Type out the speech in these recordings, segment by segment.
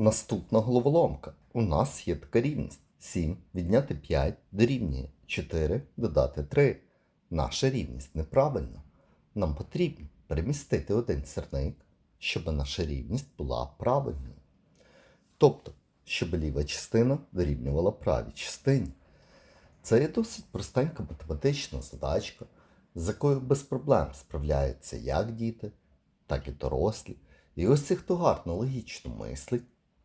Наступна головоломка. У нас є така рівність. 7 відняти 5 дорівнює 4 додати 3. Наша рівність неправильна. Нам потрібно перемістити один сірник, щоб наша рівність була правильною. Тобто, щоб ліва частина дорівнювала правій частині. Це є досить простенька математична задачка, з якою без проблем справляються як діти, так і дорослі. І ось ці, хто гарно логічно мислить,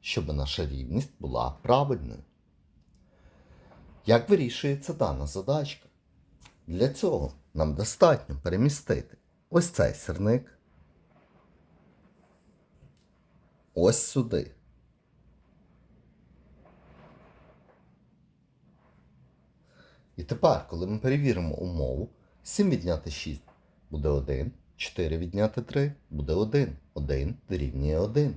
щоб наша рівність була правильною. Як вирішується дана задачка? Для цього нам достатньо перемістити ось цей сірник ось сюди. І тепер, коли ми перевіримо умову, 7 відняти 6 буде 1, 4 відняти 3 буде 1, 1 дорівнює 1.